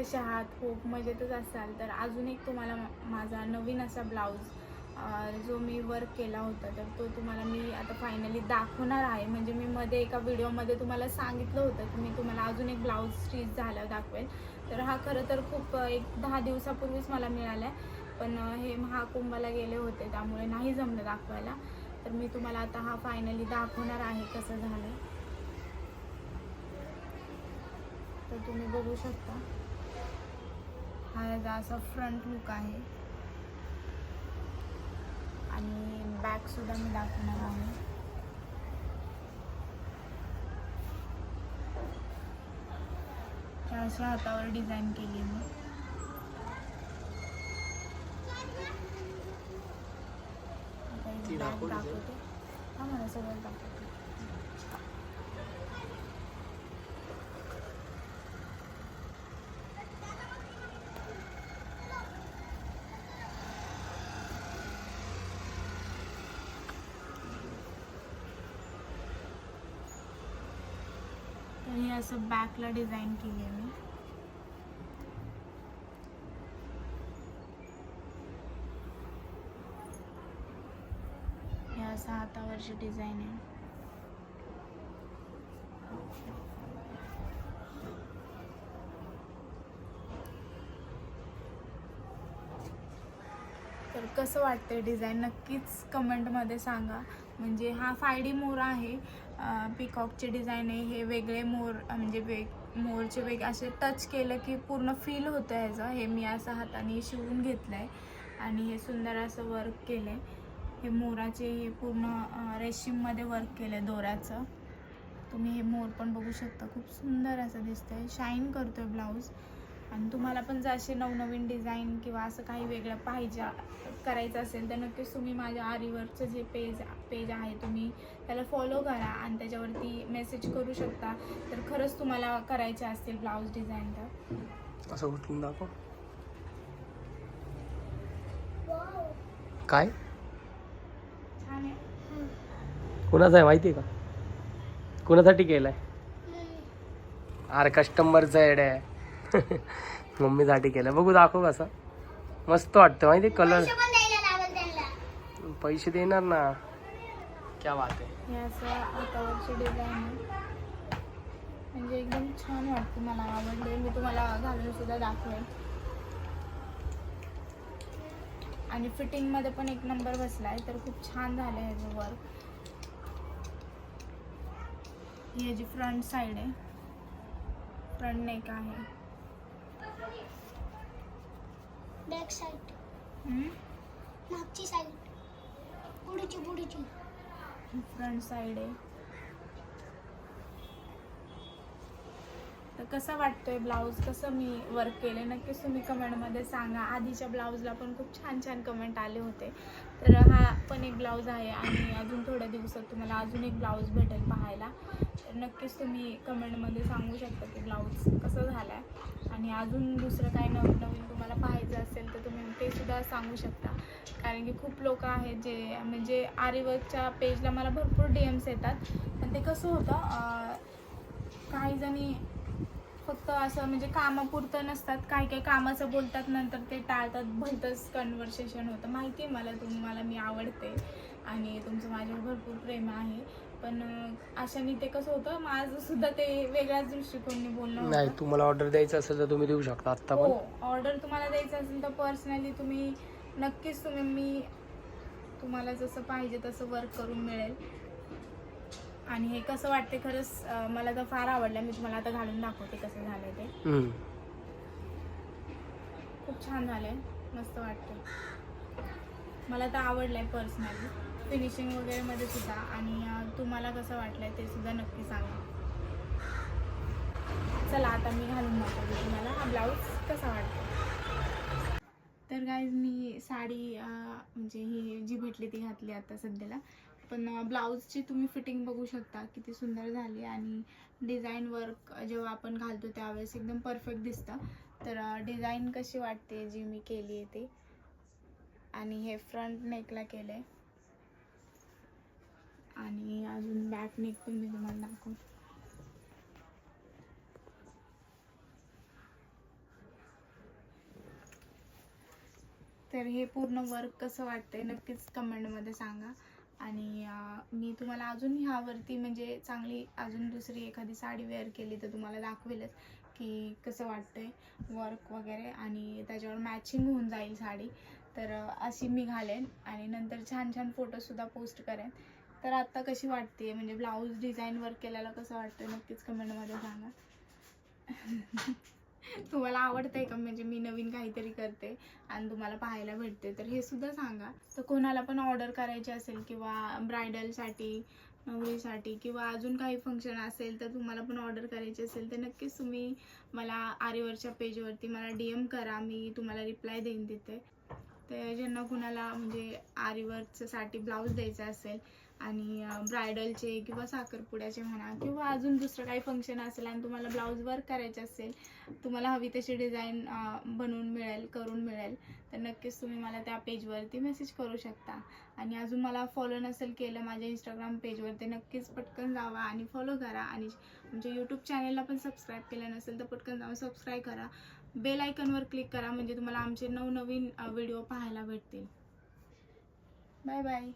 कसे आहात? खूप मजेतच असाल. तर अजून एक तुम्हाला माझा नवीन असा ब्लाऊज जो मी वर्क केला होता तर तो तुम्हाला मी आता फायनली दाखवणार आहे. म्हणजे मी मध्ये एका व्हिडिओमध्ये तुम्हाला सांगितलं होतं की मी तुम्हाला अजून एक ब्लाऊज स्टिच झाल्यावर दाखवेल. तर हा खरं तर खूप एक दहा दिवसापूर्वीच मला मिळाला आहे पण हे महाकुंभाला गेले होते त्यामुळे नाही जमलं दाखवायला. तर मी तुम्हाला आता हा फायनली दाखवणार आहे कसं झालं तर तुम्ही बघू शकता. हा याचा असा फ्रंट लुक आहे. आणि बॅक सुद्धा मी दाखवणार आहे. अशा हातावर डिझाईन केली मी. दाखवते. हा मला सगळं दाखवते. तर हे असं बॅकला डिझाईन केली आहे मी. हे असं हातावरची डिझाईन आहे. तर कसं वाटतंय डिझाईन नक्कीच कमेंटमध्ये सांगा. म्हणजे हा फाय डी मोर आहे. पिकॉकचे डिझाईन आहे हे वेगळे मोर म्हणजे वेग मोरचे वेग असे टच केलं की पूर्ण फील होतं ह्याचं. हे मी असं हाताने शिवून घेतलं आहे आणि हे सुंदर असं वर्क केलं आहे हे मोराचे हे पूर्ण रेशीममध्ये वर्क केलं आहे दोऱ्याचं. तुम्ही हे मोर पण बघू शकता. खूप सुंदर असं दिसतं आहे शाईन करतो आहे ब्लाऊज आणि तुम्हाला पण जर असे नवनवीन डिझाईन किंवा असं काही वेगळं पाहिजे करायचं असेल तर नक्कीच तुम्ही माझ्या आरीवरचं जे पेज पेज आहे तुम्ही त्याला फॉलो करा आणि त्याच्यावरती मेसेज करू शकता. तर खरंच तुम्हाला करायचे असतील ब्लाऊज डिझाईन तर. असं उठून दाखव. काय? छान आहे. कोणाचं आहे माहिती आहे का? कोणासाठी केलंय? अरे कस्टमरचं एड आहे. मम्मीसाठी केलं. बघू दाखव कसं. मस्त वाटतं माहिती कलर पैसे देणार ना. क्या बात आहे. हे म्हणजे एकदम छान वाटते मला आवडले मी तुम्हाला घालून सुद्धा दाखवेल आणि फिटिंगमध्ये पण एक नंबर बसलाय तर खूप छान झालं आहे ह्याचं वर्क ही ह्याची फ्रंट साईड आहे फ्रंट नेक आहे. बॅक साईड हम्म? मागची साईड पुढची पुढची. फ्रंट साईड आहे. तर कसा वाटतोय ब्लाऊज कसं मी वर्क केले नक्कीच तुम्ही कमेंटमध्ये सांगा. आधीच्या ब्लाऊजला पण खूप छान छान कमेंट आले होते. तर हा पण एक ब्लाऊज आहे आणि अजून थोड्या दिवसात तुम्हाला अजून एक ब्लाऊज भेटेल पाहायला. तर नक्कीच तुम्ही कमेंटमध्ये सांगू शकता की ब्लाऊज कसं झाला आहे आणि अजून दुसरं काय नवीन नवीन तुम्हाला पाहायचं असेल तर तुम्ही ते सुद्धा सांगू शकता. कारण की खूप लोक आहेत जे म्हणजे आरीवर्कच्या पेजला मला भरपूर डी एम्स येतात. पण ते कसं होतं काही जणी फक्त असं म्हणजे कामापुरतं नसतात. काही काही कामाचं बोलतात नंतर ते टाळतात. भलतंच कन्व्हर्सेशन होतं. माहिती आहे मला तुम्हाला मी आवडते. आणि तुमचं माझ्यावर भरपूर प्रेम आहे. पण अशाने ते कसं होतं माझं सुद्धा ते वेगळ्याच दृष्टिकोनाने बोलणं नाही तुम्हाला ऑर्डर द्यायचं असेल तर तुम्ही देऊ शकता आत्ता हो ऑर्डर तुम्हाला द्यायचं असेल तर पर्सनली तुम्ही नक्कीच तुम्ही मी तुम्हाला जसं पाहिजे तसं वर्क करून मिळेल. आणि हे कसं वाटते खरंच अं, मला तर फार आवडलं. मी तुम्हाला आता घालून दाखवते कसं झालंय ते. हम्म. खूप छान झालंय. मस्त वाटते मला तर आवडलंय पर्सनली फिनिशिंग वगैरे मध्ये सुद्धा. आणि अं, तुम्हाला कसं वाटलंय ते सुद्धा नक्की सांगा. चला आता मी घालून दाखवते तुम्हाला. हा ब्लाऊज कसा वाटतो तर गाईज मी साडी अं, म्हणजे ही जी भेटली ती घातली आता सध्याला. पण ब्लाऊजची तुम्ही फिटिंग बघू शकता. किती सुंदर झाली आणि डिझाईन वर्क जेव्हा आपण घालतो त्यावेळेस एकदम परफेक्ट दिसतं. तर डिझाईन कशी वाटते जी मी केली आहे ती? आणि हे फ्रंट नेकला केलं आहे आणि अजून बॅक नेक पण मी तुम्हाला दाखवून तर हे पूर्ण वर्क कसं वाटतंय नक्कीच कमेंटमध्ये सांगा. आणि मी तुम्हाला अजून ह्यावरती म्हणजे चांगली अजून दुसरी एखादी साडी वेअर केली तर तुम्हाला दाखवेलच की कसं वाटतंय वर्क वगैरे आणि त्याच्यावर मॅचिंग होऊन जाईल साडी. तर अशी मी घालेन आणि नंतर छान छान फोटोसुद्धा पोस्ट करेन. तर आत्ता कशी वाटते म्हणजे ब्लाऊज डिझाईन वर्क केल्याला कसं वाटतं नक्कीच कमेंटमध्ये सांगा. तुम्हाला आवडतंय का? म्हणजे मी नवीन काहीतरी करते आणि तुम्हाला पाहायला भेटते. तर हे सुद्धा सांगा. तर कोणाला पण ऑर्डर करायची असेल किंवा ब्रायडलसाठी नवरीसाठी किंवा अजून काही फंक्शन असेल तर तुम्हाला पण ऑर्डर करायची असेल तर नक्कीच तुम्ही मला आरेवरच्या पेजवरती मला डी एम करा. मी तुम्हाला रिप्लाय देईन तिथे. ते ज्यांना कुणाला म्हणजे आरीवर्कसाठी ब्लाऊज द्यायचा असेल आणि ब्रायडलचे किंवा साखरपुड्याचे म्हणा किंवा अजून दुसरं काही फंक्शन असेल आणि तुम्हाला ब्लाऊज वर्क करायचे असेल तुम्हाला हवी तशी डिझाईन बनवून मिळेल करून मिळेल तर नक्कीच तुम्ही मला त्या पेजवरती मेसेज करू शकता. आणि अजून मला फॉलो नसेल केलं माझ्या इंस्टाग्राम पेजवरती नक्कीच पटकन जावा आणि फॉलो करा. आणि म्हणजे यूट्यूब चॅनलला पण सबस्क्राईब केलं नसेल तर पटकन जाऊन सबस्क्राईब करा. बेल आयकनवर क्लिक करा म्हणजे तुम्हाला आमचे नवनवीन व्हिडिओ पाहायला भेटतील. Bye bye.